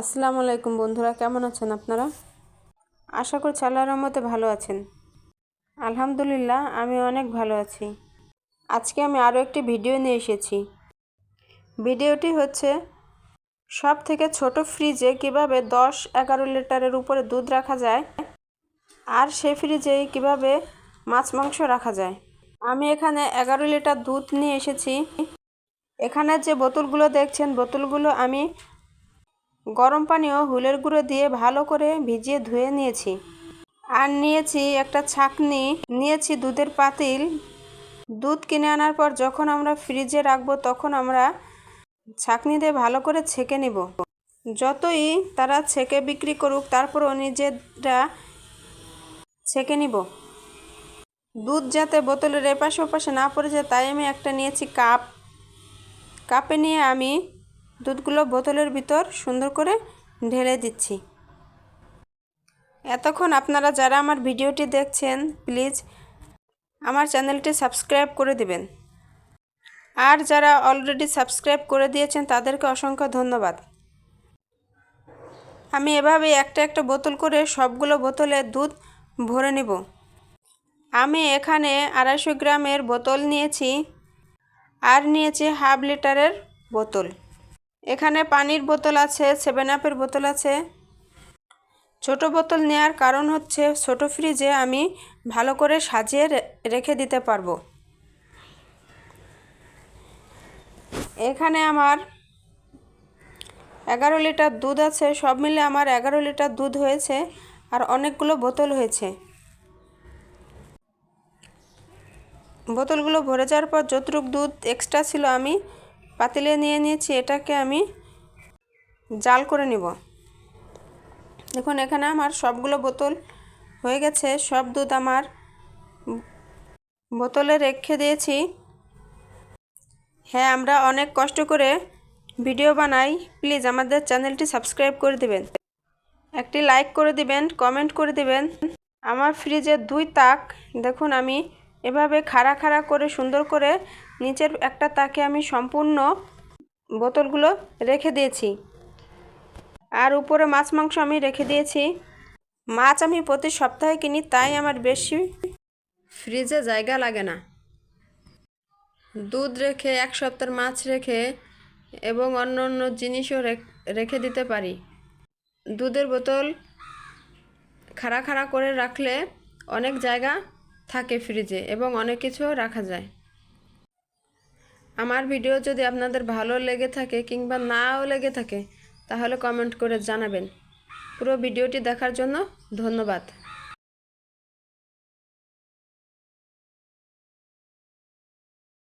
আসসালামু আলাইকুম বন্ধুরা, কেমন আছেন আপনারা? আশা করছি আল্লাহর রহমতে ভালো আছেন। আলহামদুলিল্লাহ, আমি অনেক ভালো আছি। আজকে আমি আরও একটি ভিডিও নিয়ে এসেছি। ভিডিওটি হচ্ছে সব থেকে ছোট ফ্রিজে কীভাবে দশ এগারো লিটারের উপরে দুধ রাখা যায় আর সে ফ্রিজেই কীভাবে মাছ মাংস রাখা যায়। আমি এখানে এগারো লিটার দুধ নিয়ে এসেছি। এখানে যে বোতলগুলো দেখছেন, বোতলগুলো আমি গরম পানি ও হুলের গুঁড়ো দিয়ে ভালো করে ভিজিয়ে ধুয়ে নিয়েছি। আর নিয়েছি একটা ছাকনি। নিয়েছি দুধের পাতিল। দুধ কিনে আনার পর যখন আমরা ফ্রিজে রাখব তখন আমরা ছাকনি দিয়ে ভালো করে ছেঁকে নিব। যতই তারা ছেঁকে বিক্রি করুক, তারপরও নিজেরা ছেঁকে নিব। দুধ যাতে বোতলের এপাশে ওপাশে না পড়ে যায়, তাই আমি একটা নিয়েছি কাপ। কাপে নিয়ে আমি দুধগুলো বোতলের ভিতর সুন্দর করে ঢেলে দিচ্ছি। এতক্ষণ আপনারা যারা আমার ভিডিওটি দেখছেন, প্লিজ আমার চ্যানেলটি সাবস্ক্রাইব করে দিবেন। আর যারা অলরেডি সাবস্ক্রাইব করে দিয়েছেন, তাদেরকে অসংখ্য ধন্যবাদ। আমি এভাবে একটা একটা বোতল করে সবগুলো বোতলে দুধ ভরে নেব। আমি এখানে আড়াইশো গ্রামের বোতল নিয়েছি, আর নিয়েছি হাফ লিটারের বোতল। এখানে পানির বোতল আছে সেভেন আপের বোতল আছে। ছোট বোতল নেওয়ার কারণ হচ্ছে ছোট ফ্রিজে আমি ভালো করে সাজিয়ে রেখে দিতে পারব। এখানে আমার এগারো লিটার দুধ আছে, সব মিলে আমার এগারো লিটার দুধ হয়েছে আর অনেকগুলো বোতল হয়েছে। বোতলগুলো ভরে যাওয়ার পর যতটুক দুধ এক্সট্রা ছিল আমি পাতিলে নিয়ে নিয়েছি, এটাকে আমি জাল করে নিব। দেখুন, এখানে আমার সবগুলো বোতল হয়ে গেছে, সব দুধ আমার বোতলে রেখে দিয়েছি। হ্যাঁ আমরা অনেক কষ্ট করে ভিডিও বানাই। প্লিজ আমাদের চ্যানেলটি সাবস্ক্রাইব করে দিবেন। একটি লাইক করে দিবেন, কমেন্ট করে দিবেন। আমার ফ্রিজের দুই তাক, দেখুন আমি এভাবে খাড়া খাড়া করে সুন্দর করে নিচের একটা তাকে আমি সম্পূর্ণ বোতলগুলো রেখে দিয়েছি। আর উপরে মাছ, মাংস আমি রেখে দিয়েছি। মাছ আমি প্রতি সপ্তাহে কিনি, তাই আমার বেশি ফ্রিজে জায়গা লাগে না। দুধ রেখে, এক সপ্তাহের মাছ রেখে এবং অন্য অন্য জিনিসও রেখে দিতে পারি। দুধের বোতল খাড়া খাড়া করে রাখলে অনেক জায়গা থাকে ফ্রিজে এবং অনেক কিছু রাখা যায়। আমার ভিডিও যদি আপনাদের ভালো লেগে থাকে কিংবা নাও লেগে থাকে, তাহলে কমেন্ট করে জানাবেন। পুরো ভিডিওটি দেখার জন্য ধন্যবাদ।